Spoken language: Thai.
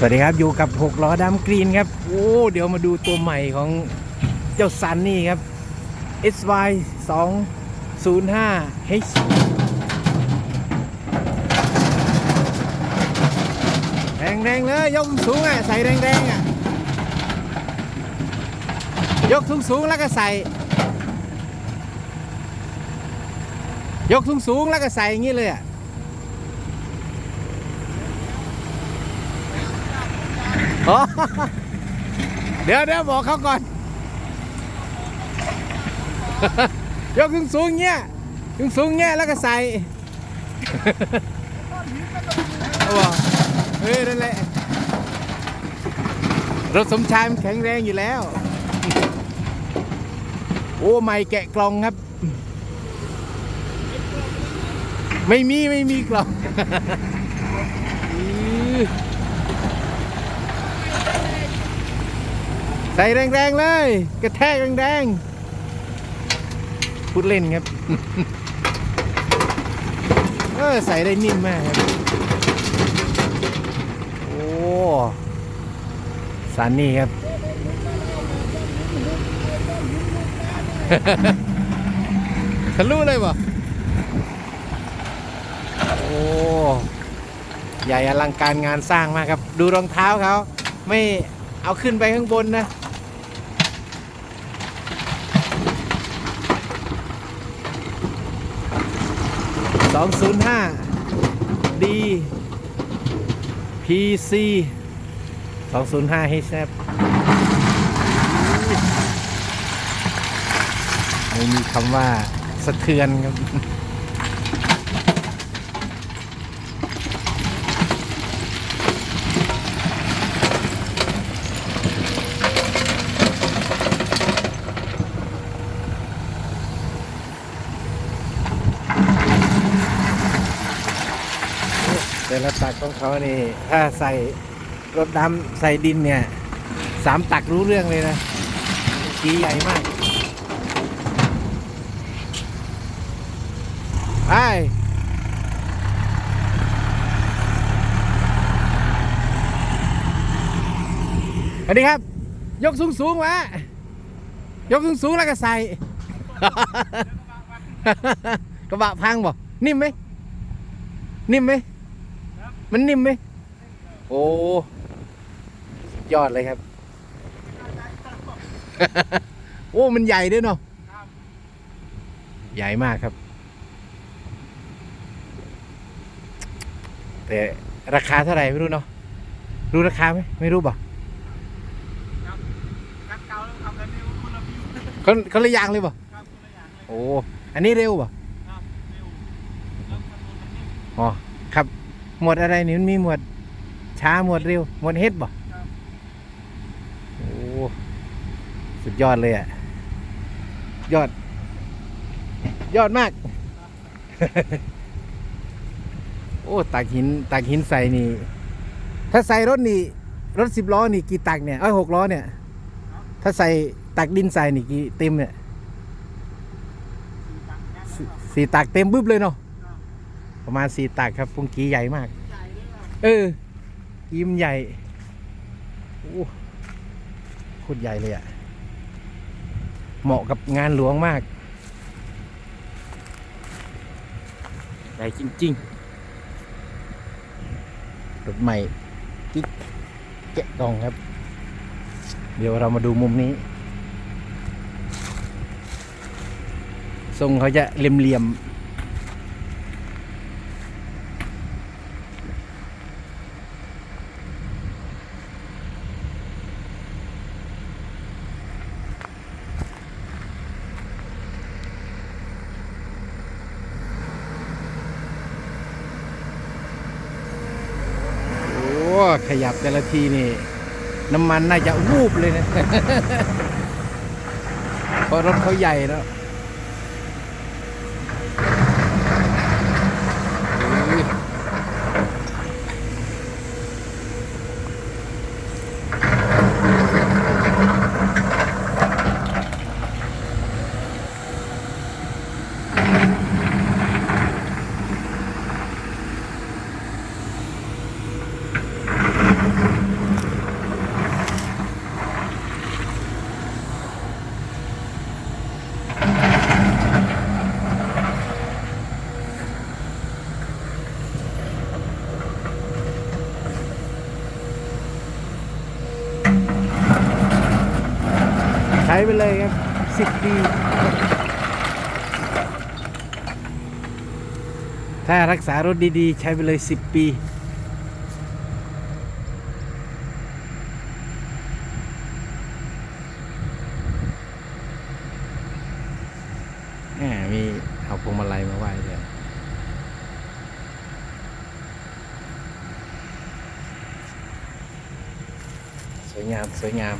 สวัสดีครับอยู่กับ6ล้อดำกรีนครับโอ้เดี๋ยวมาดูตัวใหม่ของเจ้าซันนี่ครับ SY 2 0 5 H แรงแรงๆเลยยกสูงอะใส่แรงแรงๆอะยกสูงๆแล้วก็ใส่ ยกสูงสูงๆแล้วก็ใส่อย่างนี้เลยอะ อ๋อเดี๋ยวเดี๋ยวบอกเขาก่อน ยกสูงสูงเงี้ยสูงสูงเงี้ยแล้วก็ใส่เอาบอกเฮ้ยนั่นแหละรถสมชายมันแข็งแรงอยู่แล้ว โอ้ไม่แกะกล่องครับ ไม่มีไม่มีกล่อง อื้อ ใส่แรงๆเลย กระแทกแรงๆพูดเล่นครับเออใส่ได้นิ่มมากครับ โอ้สันนี่ครับ ทะลุเลยป่ะโอ้ใหญ่อลังการงานสร้างมากครับ ดูรองเท้าเขาไม่เอาขึ้นไปข้างบนนะ สองศูนย์ห้า D PC สองศูนย์ห้า H ครับไม่มีคำว่าสะเทือนครับ แต่ละตักของเขานี่ ถ้าใส่รถดำใส่ดินเนี่ยสามตักรู้เรื่องเลยนะกีใหญ่มากไปสวัสดีครับ ยกสูงสูงวะยกสูงสูงแล้วก็ใส่ กระบะพังบ่นิ่มไหมนิ่มไหม มันนิ่มไหมโอ้สุดยอดเลยครับ โอ้มันใหญ่ด้วยเนาะใหญ่มากครับ แต่ราคาเท่าไหร่ไม่รู้เนาะรู้ราคาไหมไม่รู้ป่ะนักเก่าแล้วทำกันนิ้วคนละฟิวเขาเขาเลยยางเลยป่ะครับคนละอย่างเลยโอ้อันนี้เร็วป่ะครับเร็วแล้วมันมันนิ่มอ๋อครับ หมวดอะไรนี่มันมีหมวดช้าหมวดเร็วหมวดเฮดป่ะครับโอ้สุดยอดเลยอะ ยอด ยอดมาก โอ้ตากหินตากหินใส่นี่ ถ้าใส่รถนี่ รถสิบล้อนี่กี่ตักเนี่ยเอ้ยหกล้อเนี่ย ถ้าใส่ตักดินใส่นี่กี่เต็มเนี่ยสี่ตังค์แค่นั้นสี่ครับสี่ตักเต็มบึ้บเลยเนาะครับ ประมาณสี่ตักครับปุงกีใหญ่มากใหญ่เลยครับเออยิ้มนใหญ่โอ้โคตรใหญ่เลยอะ่ะ เหมาะกับงานหลวงมาก ใหญ่จริงๆรถใหม่กิ๊กแกะกล่องครับ เดี๋ยวเรามาดูมุมนี้ ทรงเขาจะเหลี่ยมๆ โอ้ ขยับแต่ละทีนี่ น้ำมันน่าจะวูบเลยนะ เพราะรถเขาใหญ่แล้วอื้อ ใช้ไปเลยครับสิบปีถ้ารักษารถดีๆ ใช้ไปเลยสิบปีมมีเอาพวงมาลัยมาไหว้ด้วยสวยงาม สวยงาม